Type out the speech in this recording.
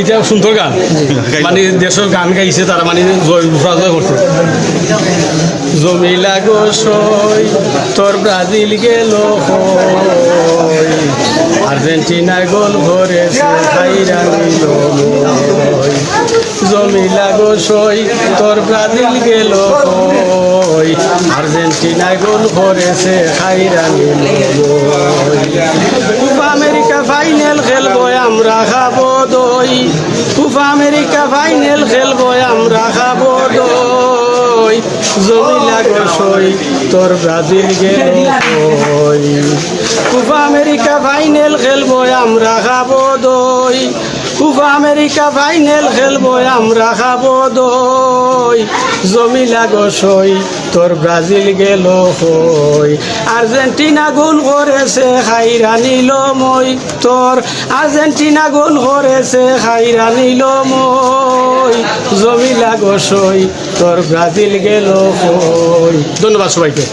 এটা সুন্দর গান। মানে দেশের গান গাইছে তারা মানে জয় করছে জমিলা গো সই তোর ব্রাজিল গেল আর্জেন্টিনা গোল মই। জমিলা গো সই তোর ব্রাজিল গেল আর্জেন্টিনা গোল ভরেছে হাইরা নিল মই। কুপা আমেরিকা ফাইনাল খেলব আমরা খাব কুপা আমেরিকা ফাইনাল খেলব, আমরা খাব দই। জমিলা গোসই তোর ব্রাজিল গেল কুপা আমেরিকা ফাইনাল খেলব, আমরা খাব দই। কুপা আমেরিকা ফাইনাল খেলব, আমরা খাব দই। জমিলা গোসই তোর ব্রাজিল গেল হই আর্জেন্টিনা গোল করেছে খাইরা নিল মই। তোর আর্জেন্টিনা গোল করেছে খাইরা নিল মই। জমিলা গোসই, তোর ব্রাজিল গেল হই ধন্যবাদ সবাইকে।